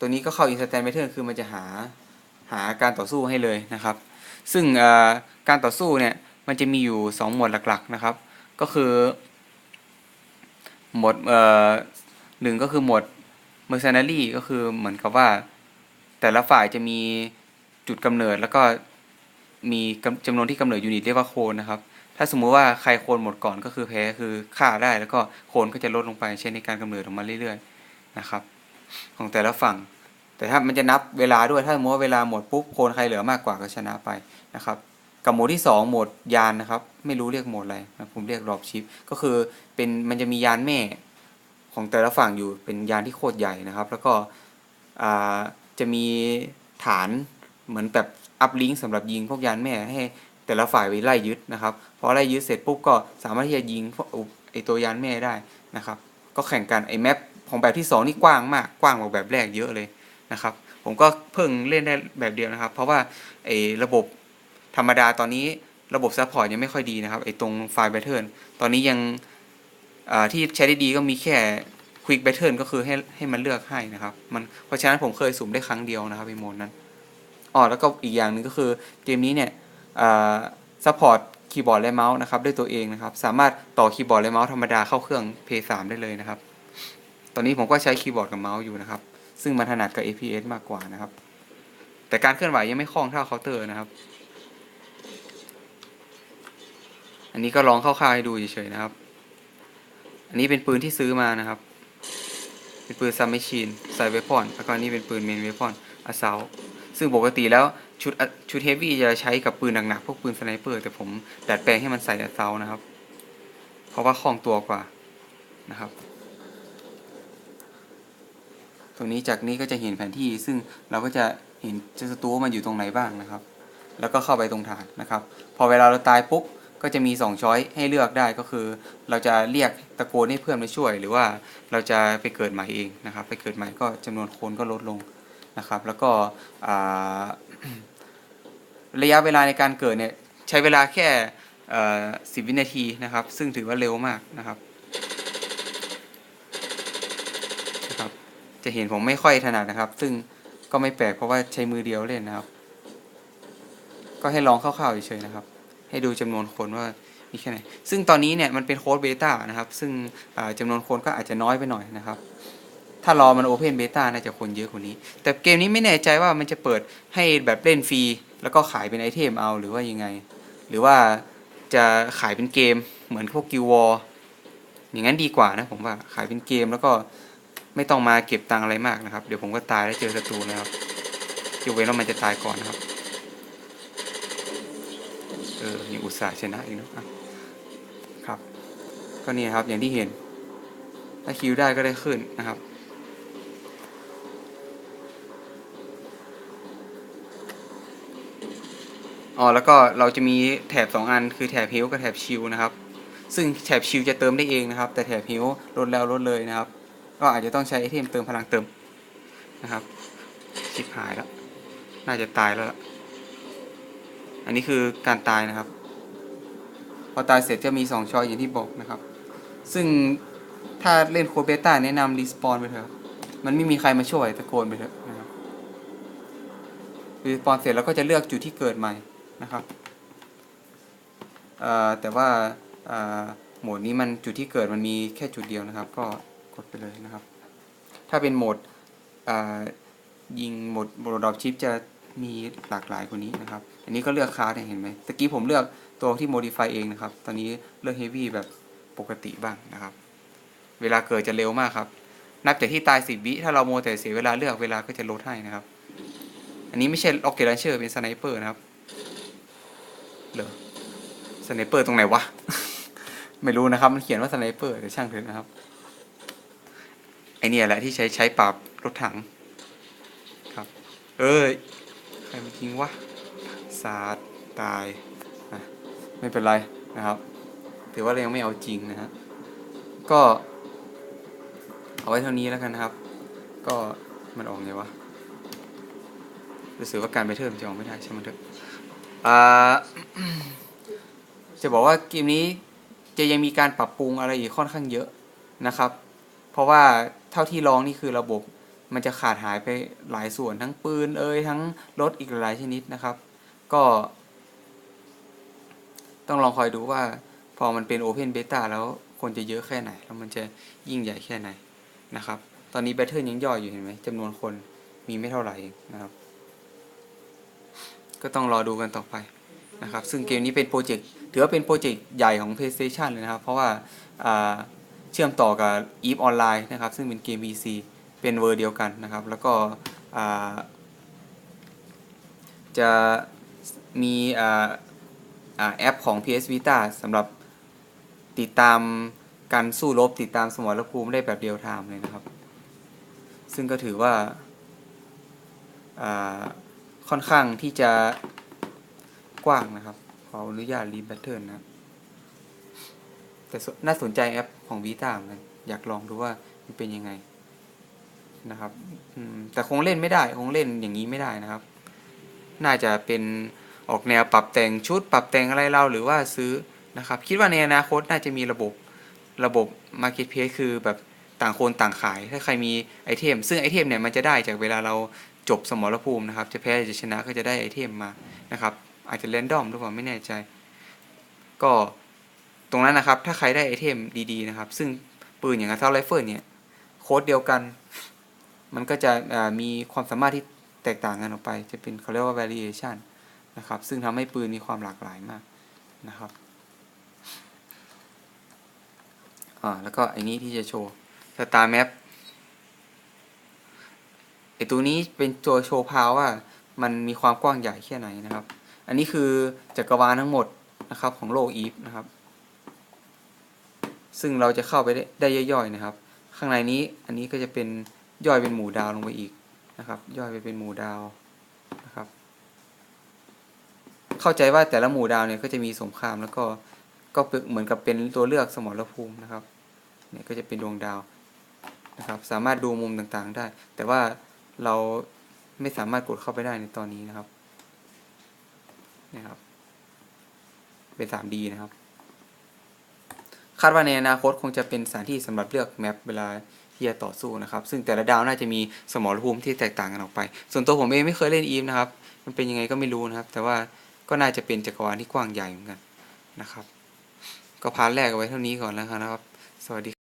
ตัวนี้ก็เข้า instant pattern คือมันจะหาหาการต่อสู้ให้เลยนะครับ ซึ่งการต่อสู้เนี่ยมันจะมีอยู่ 2 หมวดหลักๆนะครับ ก็คือหมวดเอ่อหนึ่งก็คือหมวด mercenary ก็คือเหมือนกับว่าแต่ละฝ่ายจะมีจุดกำเนิดแล้วก็มีกำจำนวนที่กำเนิดยูนิตเรียกว่าโคนนะครับ ถ้าสมมุติว่าใครโคนหมดก่อนก็คือแพ้คือฆ่าได้แล้วก็โคนก็จะลดลงไป เช่นในการกำเนิดออกมาเรื่อยๆนะครับ ของแต่ละฝั่ง แต่ถ้ามันจะนับเวลาด้วยถ้าสมมติว่าเวลาหมดปุ๊บโคนใครเหลือมากกว่าก็ชนะไปนะครับกับโหมดที่ 2 โหมดยานนะครับ ไม่รู้เรียกโหมดอะไรนะผมเรียกรอบชิป ก็คือเป็นมันจะมียานแม่ของแต่ละฝั่งอยู่เป็นยานที่โคตรใหญ่นะครับ แล้วก็จะมีฐานเหมือนแบบอัพลิงก์สำหรับยิงพวกยานแม่ให้แต่ละฝ่ายไปไล่ยึดนะครับพอไล่ยึดเสร็จปุ๊บก็สามารถที่จะยิงพวกไอตัวยานแม่ได้นะครับ ก็แข่งกันไอแมป ของแบบที่ 2 นี่กว้างมากกว้างกว่าแบบแรกเยอะเลยนะครับ ผมก็เพิ่งเล่นได้แบบเดียวนะครับ เพราะว่าไอ้ระบบธรรมดาตอนนี้ระบบซัพพอร์ตยังไม่ค่อยดีนะครับไอ้ตรงไฟล์แบทเทิลตอนนี้ยังที่ใช้ได้ดีก็มีแค่ Quick Battle ก็คือให้ให้มันเลือกให้นะครับมันเพราะฉะนั้นผมเคยสุ่มได้ครั้งเดียวนะครับไอโหมดนั้นอ๋อแล้วก็อีกอย่างหนึ่งก็คือเกมนี้เนี่ยซัพพอร์ตคีย์บอร์ดและเมาส์นะครับด้วยตัวเองนะครับ สามารถต่อคีย์บอร์ดและเมาส์ธรรมดาเข้าเครื่อง P3 ได้เลยนะครับ ตอนนี้ผมก็ใช้คีย์บอร์ดกับเมาส์อยู่นะครับ ซึ่งมันถนัดกับ APS มากกว่านะครับ แต่การเคลื่อนไหวยังไม่คล่องเท่าเคาน์เตอร์นะครับ อันนี้ก็ลองคร่าวๆให้ดูเฉยๆนะครับ อันนี้เป็นปืนที่ซื้อมานะครับ เป็นปืนซัมเมชีนใส่เวพอนแล้วก็อันนี้เป็นปืนเมนเวพอนอาซาซึ่งปกติแล้วชุดชุดเฮฟวี่จะใช้กับปืนหนักๆพวกปืนสไนเปอร์แต่ผมดัดแปลงให้มันใส่อาซานะครับ เพราะว่าคล่องตัวกว่านะครับ รงนี้จากนี้ก็จะเห็นแผนที่ซึ่งเราก็จะเห็นเจ้าศัตรูว่ามันอยู่ตรงไหนบ้างนะครับ แล้วก็เข้าไปตรงฐานนะครับ พอเวลาเราตายปุ๊บก็จะมี2ช้อยให้เลือกได้ก็คือ เราจะเรียกตะโกนให้เพื่อนมาช่วย หรือว่าเราจะไปเกิดใหม่เองนะครับ ไปเกิดใหม่ก็จำนวนคนก็ลดลงนะครับ แล้วก็ระยะเวลาในการเกิดเนี่ยใช้เวลาแค่สิบวินาทีนะครับ ซึ่งถือว่าเร็วมากนะครับ จะเห็นผมไม่ค่อยถนัดนะครับ ซึ่งก็ไม่แปลกเพราะว่าใช้มือเดียวเล่นนะครับ ก็ให้ลองคร่าวๆเฉยๆนะครับ ให้ดูจำนวนคนว่ามีแค่ไหน ซึ่งตอนนี้เนี่ยมันเป็นโค้ดเบต้านะครับ ซึ่งอ่าจำนวนคนก็อาจจะน้อยไปหน่อยนะครับ ถ้ารอมันโอเพนเบต้าน่าจะคนเยอะกว่านี้ แต่เกมนี้ไม่แน่ใจว่ามันจะเปิดให้แบบเล่นฟรี แล้วก็ขายเป็นไอเทมเอาหรือว่ายังไง หรือว่าจะขายเป็นเกมเหมือนพวกกิววออย่างนั้นดีกว่านะผมว่าขายเป็นเกมแล้วก็ ไม่ต้องมาเก็บตังอะไรมากนะครับ เดี๋ยวผมก็ตายแล้วเจอศัตรูนะครับยกเว้นว่ามันจะตายก่อนนะครับ เออยังอุตส่าห์ชนะอีกเนอะครับ ก็นี่ครับอย่างที่เห็น ถ้าคิวได้ก็ได้ขึ้นนะครับ อ๋อแล้วก็เราจะมีแถบ 2 อันคือแถบฮิลกับแถบชิลนะครับ ซึ่งแถบชิลจะเติมได้เองนะครับ แต่แถบฮิลลดแล้วลดเลยนะครับ ก็อาจจะต้องใช้ไอเทมเติมพลังเติมนะครับชิบหายแล้ว น่าจะตายแล้วล่ะ อันนี้คือการตายนะครับ พอตายเสร็จจะมี 2ช้อยอย่างที่บอกนะครับ ซึ่งถ้าเล่นโคเบต้าแนะนำรีสปอนไปเถอะ มันไม่มีใครมาช่วยตะโกนไปเถอะนะครับรีสปอนเสร็จแล้วก็จะเลือกจุดที่เกิดใหม่นะครับแต่ว่าโหมดนี้มันจุดที่เกิดมันมีแค่จุดเดียวนะครับ ก็ กดไปเลยนะครับ ถ้าเป็นโหมดยิงโหมดโหมดดรอปชิปจะมีหลากหลายกว่านี้นะครับ อันนี้ก็เลือกคลาสเนี่ยเห็นไหมตะกี้ผมเลือกตัวที่ modify เองนะครับ ตอนนี้เลือก heavy แบบปกติบ้างนะครับ เวลาเกิดจะเร็วมากครับ นับจากที่ตายสิบวิ ถ้าเราโมแต่เสียเวลาเลือกเวลาก็จะลดให้นะครับ อันนี้ไม่ใช่ล็อกเกอร์ลันเชอร์เป็นสไนเปอร์นะครับเหรอสไนเปอร์ตรงไหนวะ ไม่รู้นะครับ มันเขียนว่าสไนเปอร์แต่ช่างเถอะนะครับ ไอเนี่ยแหละที่ใช้ใช้ปราบรถถังครับ เอ้ยใครมาทิ้งวะสาดตายอะไม่เป็นไรนะครับถือว่าเรายังไม่เอาจริงนะฮะก็ เอาไว้เท่านี้แล้วกันนะครับ ก็มันออกไงวะรู้สึกว่าการไปเทิมจะออกไม่ได้ใช่ไหมเถอะอ่าจะบอกว่าเกมนี้จะยังมีการปรับปรุงอะไรอีกค่อนข้างเยอะนะครับ เพราะว่า เท่าที่ลองนี่คือระบบมันจะขาดหายไปหลายส่วนทั้งปืนเอ่ยทั้งรถอีกหลายชนิดนะครับ ก็ ต้องลองคอยดูว่าพอมันเป็น Open Beta แล้วคนจะเยอะแค่ไหน แล้วมันจะยิ่งใหญ่แค่ไหนนะครับ ตอนนี้ Battle ยังย่อยอยู่เห็นไหมจำนวนคนมีไม่เท่าไหร่นะครับ ก็ต้องรอดูกันต่อไปนะครับ ซึ่งเกมนี้เป็นโปรเจกต์ถือว่าเป็นโปรเจกต์ใหญ่ของ PlayStation เลยนะครับ เพราะว่าอ่า เชื่อมต่อกับ EVE Online นะครับ ซึ่งเป็นเกม PC เป็นเวอร์เดียวกันนะครับ แล้วก็จะมีแอปของ PS Vita สำหรับติดตามการสู้รบติดตามสมรภูมิได้แบบเรียลไทม์เลยนะครับ ซึ่งก็ถือว่าอ่าค่อนข้างที่จะกว้างนะครับ ขออนุญาตรีแบตเทิลนะครับ แต่น่าสนใจแอปของ Vita เหมือนกันอยากลองดูว่ามันเป็นยังไงนะครับอืมแต่คงเล่นไม่ได้ คงเล่นอย่างนี้ไม่ได้นะครับ น่าจะเป็นออกแนวปรับแต่งชุด ปรับแต่งอะไรเราหรือว่าซื้อนะครับ คิดว่าในอนาคตน่าจะมีระบบระบบ Marketplace คือแบบต่างคนต่างขาย ถ้าใครมีไอเทม ซึ่งไอเทมเนี่ยมันจะได้จากเวลาเราจบสมรภูมินะครับ จะแพ้จะชนะก็จะได้ไอเทมมานะครับ อาจจะเรนดอมหรือเปล่าไม่แน่ใจ ก็ ตรงนั้นนะครับ ถ้าใครได้ไอเทมดีๆนะครับ ซึ่งปืนอย่าง Assault Rifle เนี่ย โค้ดเดียวกัน มันก็จะมีความสามารถที่แตกต่างกันออกไป จะเป็นเขาเรียกว่า variation นะครับ ซึ่งทำให้ปืนมีความหลากหลายมากนะครับอ่าแล้วก็ไอ้นี้ที่จะโชว์ Star Map ไอตัวนี้เป็นตัวโชว์พาวว่ามันมีความกว้างใหญ่แค่ไหนนะครับ อันนี้คือจักรวาลทั้งหมดนะครับของโลกอีฟนะครับ ซึ่งเราจะเข้าไปได้ได้ย่อยๆนะครับ ข้างในนี้อันนี้ก็จะเป็นย่อยเป็นหมู่ดาวลงไปอีกนะครับ ย่อยไปเป็นหมู่ดาวนะครับ เข้าใจว่าแต่ละหมู่ดาวเนี่ยก็จะมีสงครามแล้วก็ก็เปเหมือนกับเป็นตัวเลือกสมรภูมินะครับเนี่ยก็จะเป็นดวงดาวนะครับ สามารถดูมุมต่างๆได้ แต่ว่าเราไม่สามารถกดเข้าไปได้ในตอนนี้นะครับนี่ยครับ เป็น 3D นะครับ คาดว่าในอนาคตคงจะเป็นสถานที่สำหรับเลือกแมปเวลาที่จะต่อสู้นะครับ ซึ่งแต่ละดาวน่าจะมีสมรภูมิที่แตกต่างกันออกไป ส่วนตัวผมเองไม่เคยเล่นอีฟนะครับ มันเป็นยังไงก็ไม่รู้นะครับ แต่ว่าก็น่าจะเป็นจักรวาลที่กว้างใหญ่เหมือนกันนะครับ ก็พาร์ทแรกเอาไว้เท่านี้ก่อนแล้วกันนะครับ สวัสดี